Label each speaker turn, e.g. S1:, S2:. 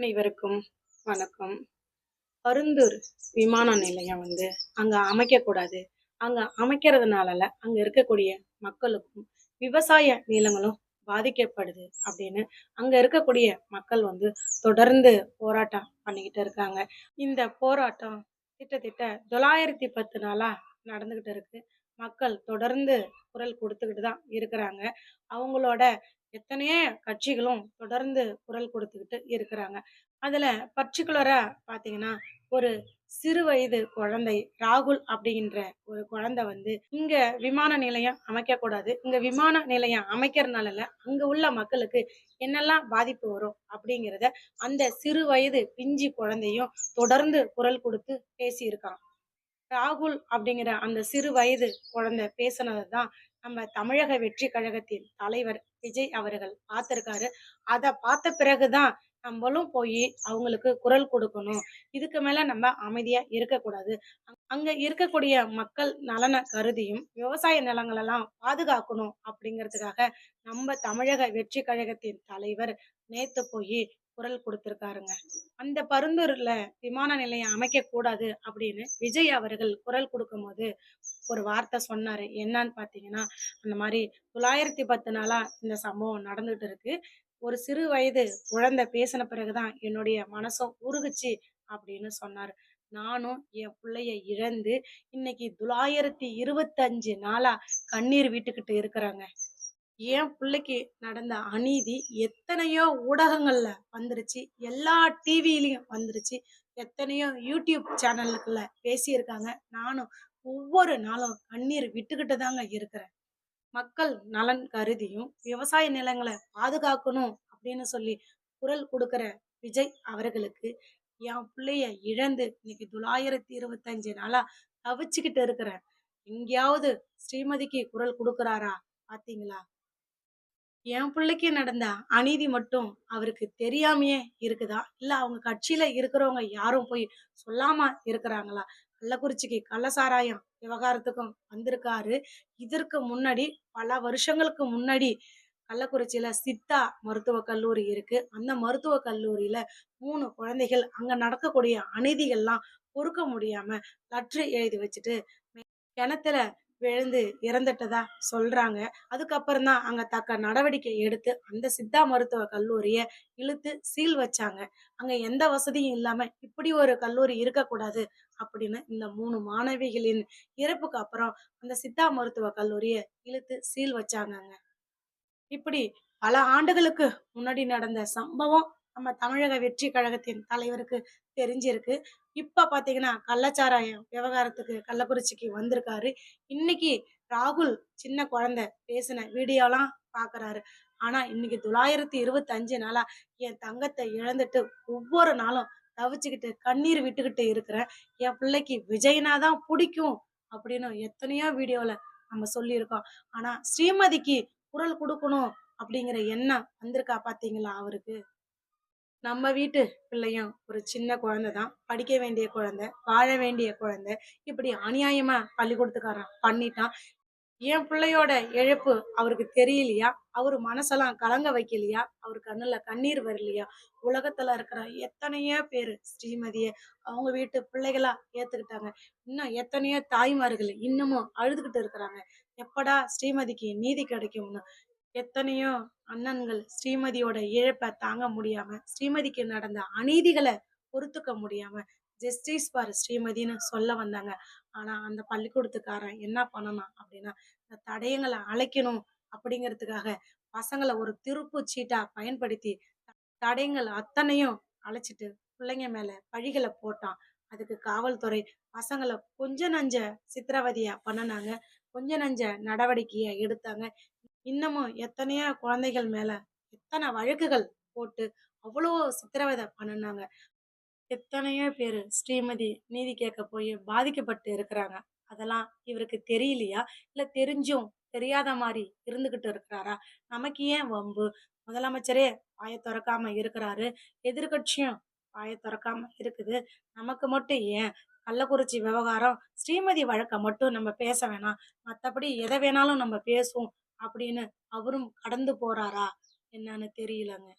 S1: அனைவருக்கும் வணக்கம். பருந்தூர் விமான நிலையம் வந்து அங்கே அமைக்கக்கூடாது. அங்கே அமைக்கிறதுனால அங்கே இருக்கக்கூடிய மக்களுக்கும் விவசாய நிலங்களும் பாதிக்கப்படுது அப்படின்னு அங்கே இருக்கக்கூடிய மக்கள் வந்து தொடர்ந்து போராட்டம் பண்ணிக்கிட்டு இருக்காங்க. இந்த போராட்டம் கிட்டத்தட்ட தொள்ளாயிரத்தி பத்து நாளாக நடந்துக்கிட்டு இருக்குது மக்கள் தொடர்ந்து குரல் கொடுத்துக்கிட்டு தான் இருக்கிறாங்க. அவங்களோட எத்தனையோ கட்சிகளும் தொடர்ந்து குரல் கொடுத்துக்கிட்டு இருக்கிறாங்க. அதுல பர்டிகுலரா பாத்தீங்கன்னா ஒரு சிறு வயது குழந்தை ராகுல் அப்படின்ற ஒரு குழந்தை வந்து இங்க விமான நிலையம் அமைக்க கூடாது இங்க விமான நிலையம் அமைக்கிறதுனால அங்க உள்ள மக்களுக்கு என்னெல்லாம் பாதிப்பு வரும் அப்படிங்கிறத அந்த சிறு வயது பிஞ்சி குழந்தையும் தொடர்ந்து குரல் கொடுத்து பேசியிருக்கான். ராகுல் அப்படிங்கிற அந்த சிறு வயது குழந்தை பேசுனது தான் நம்ம தமிழக வெற்றி கழகத்தின் தலைவர் விஜய் அவர்கள் பார்த்திருக்காரு. அதை பார்த்த பிறகுதான் நம்மளும் போய் அவங்களுக்கு குரல் கொடுக்கணும். இதுக்கு மேல நம்ம அமைதியா இருக்கக்கூடாது. அங்க இருக்கக்கூடிய மக்கள் நலனை கருதியும் விவசாய நிலங்களெல்லாம் பாதுகாக்கணும் அப்படிங்கிறதுக்காக நம்ம தமிழக வெற்றி கழகத்தின் தலைவர் நேத்து போய் குரல் கொடுத்திருக்காருங்க. அந்த பருந்தூர்ல விமான நிலையம் அமைக்க கூடாது அப்படின்னு விஜய் அவர்கள் குரல் கொடுக்கும்போது ஒரு வார்த்தை சொன்னாரு. என்னன்னு பாத்தீங்கன்னா அந்த மாதிரி தொள்ளாயிரத்தி பத்து நாளா இந்த சம்பவம் நடந்துட்டு இருக்கு. ஒரு சிறு வயது குழந்தை பேசின பிறகுதான் என்னுடைய மனசும் உருகுச்சு அப்படின்னு சொன்னாரு. நானும் என் பிள்ளைய இழந்து இன்னைக்கு தொள்ளாயிரத்தி இருபத்தஞ்சு நாளா கண்ணீர் விட்டுக்கிட்டு இருக்கிறாங்க. என் பிள்ளைக்கு நடந்த அநீதி எத்தனையோ ஊடகங்கள்ல வந்துருச்சு. எல்லா டிவிலையும் வந்துருச்சு. எத்தனையோ யூடியூப் சேனலுக்குள்ள பேசியிருக்காங்க. நானும் ஒவ்வொரு நாளும் கண்ணீர் விட்டுக்கிட்டு தாங்க இருக்கிறேன். மக்கள் நலன் கருதியும் விவசாய நிலங்களை பாதுகாக்கணும் அப்படின்னு சொல்லி குரல் கொடுக்கிற விஜய் அவர்களுக்கு என் பிள்ளைய இழந்து இன்னைக்கு தொள்ளாயிரத்தி இருபத்தஞ்சு நாளா தவிச்சுக்கிட்டு இருக்கிறேன். எங்கேயாவது ஸ்ரீமதிக்கு குரல் கொடுக்குறாரா பாத்தீங்களா? என் பிள்ளைக்கு நடந்த அநீதி மட்டும் அவருக்கு தெரியாமையே இருக்குதா? இல்ல அவங்க கட்சியில இருக்கிறவங்க யாரும் போய் சொல்லாம இருக்கிறாங்களா? கள்ளக்குறிச்சிக்கு கள்ளசாராயம் விவகாரத்துக்கும் வந்திருக்காரு. இதற்கு முன்னாடி பல வருஷங்களுக்கு முன்னாடி கள்ளக்குறிச்சியில சித்தா மருத்துவ கல்லூரி இருக்கு. அந்த மருத்துவ கல்லூரியில மூணு குழந்தைகள் அங்க நடக்கக்கூடிய அநீதிகள்லாம் பொறுக்க முடியாம லற்று எழுதி வச்சுட்டு கிணத்துல விழுந்து இறந்துட்டதா சொல்றாங்க. அதுக்கப்புறம் தான் அங்க தக்க நடவடிக்கை எடுத்து அந்த சித்தா மருத்துவ கல்லூரியை இழுத்து சீல் வச்சாங்க. அங்க எந்த வசதியும் இல்லாம இப்படி ஒரு கல்லூரி இருக்கக்கூடாது அப்படின்னு இந்த மூணு மாணவிகளின் இறப்புக்கு அப்புறம் அந்த சித்தா மருத்துவ கல்லூரியை இழுத்து சீல் வச்சாங்கங்க. இப்படி பல ஆண்டுகளுக்கு முன்னாடி நடந்த சம்பவம் நம்ம தமிழக வெற்றி கழகத்தின் தலைவருக்கு தெரிஞ்சிருக்கு. இப்ப பாத்தீங்கன்னா கள்ளச்சாராயம் விவகாரத்துக்கு கள்ளக்குறிச்சிக்கு வந்திருக்காரு. இன்னைக்கு ராகுல் சின்ன குழந்தை பேசின வீடியோலாம் பாக்குறாரு. ஆனா இன்னைக்கு தொள்ளாயிரத்தி இருபத்தஞ்சு நாளாக நாளா என் தங்கத்தை இழந்துட்டு ஒவ்வொரு நாளும் தவிச்சுக்கிட்டு கண்ணீர் விட்டுக்கிட்டு இருக்கிறேன். என் பிள்ளைக்கு விஜய்னா தான் பிடிக்கும் அப்படின்னு எத்தனையோ வீடியோல நம்ம சொல்லியிருக்கோம். ஆனா ஸ்ரீமதிக்கு குரல் கொடுக்கணும் அப்படிங்கிற எண்ணம் வந்திருக்கா பாத்தீங்களா அவருக்கு? நம்ம வீட்டு பிள்ளையும் ஒரு சின்ன குழந்தை தான் படிக்க வேண்டிய குழந்தை வாழ வேண்டிய குழந்தை. இப்படி அநியாயமா பள்ளிக்கூடத்துக்காரன் பண்ணிட்டான். என் பிள்ளையோட இழப்பு அவருக்கு தெரியலையா? அவர் மனசெல்லாம் கலங்க வைக்கலையா? அவர் கண்ணுல கண்ணீர் வரலையா? உலகத்துல இருக்கிற எத்தனையோ பேரு ஸ்ரீமதிய அவங்க வீட்டு பிள்ளைகளா ஏத்துக்கிட்டாங்க. இன்னும் எத்தனையோ தாய்மார்கள் இன்னமும் அழுதுகிட்டு இருக்கிறாங்க. எப்படா ஸ்ரீமதிக்கு நீதி கிடைக்கும்னு எத்தனையோ அண்ணன்கள் ஸ்ரீமதியோட இழப்பை தாங்க முடியாம ஸ்ரீமதிக்கு நடந்த அநீதிகளை பொறுத்துக்க முடியாம ஜஸ்டிஸ் பார் ஸ்ரீமதின்னு சொல்ல வந்தாங்க. ஆனா அந்த பள்ளிக்கூடத்துக்காரன் என்ன பண்ணணும் அப்படின்னா இந்த தடயங்களை அழைக்கணும் அப்படிங்கிறதுக்காக பசங்களை ஒரு திருப்பு சீட்டா பயன்படுத்தி தடயங்கள் அத்தனையும் அழைச்சிட்டு பிள்ளைங்க மேல பழிகளை போட்டான். அதுக்கு காவல்துறை பசங்களை கொஞ்ச நஞ்ச சித்திரவதையா பண்ணினாங்க. கொஞ்ச நஞ்ச நடவடிக்கையை எடுத்தாங்க. இன்னமும் எத்தனையோ குழந்தைகள் மேல எத்தனை வழக்குகள் போட்டு அவ்வளோ சித்திரவதை பண்ணினாங்க. எத்தனையோ பேர் ஸ்ரீமதி நீதி கேட்க போய் பாதிக்கப்பட்டு இருக்கிறாங்க. அதெல்லாம் இவருக்கு தெரியலையா? இல்லை தெரிஞ்சும் தெரியாத மாதிரி இருந்துக்கிட்டு இருக்கிறாரா? நமக்கு ஏன் வம்பு? முதலமைச்சரே வாய திறக்காம இருக்கிறாரு. எதிர்கட்சியும் வாய திறக்காம இருக்குது. நமக்கு மட்டும் ஏன்? கள்ளக்குறிச்சி விவகாரம் ஸ்ரீமதி வழக்கை மட்டும் நம்ம பேச வேணாம். மற்றபடி எதை வேணாலும் நம்ம பேசுவோம். அப்படின்னு அவரும் கடந்து போறாரா? என்னன்னு தெரியலங்க.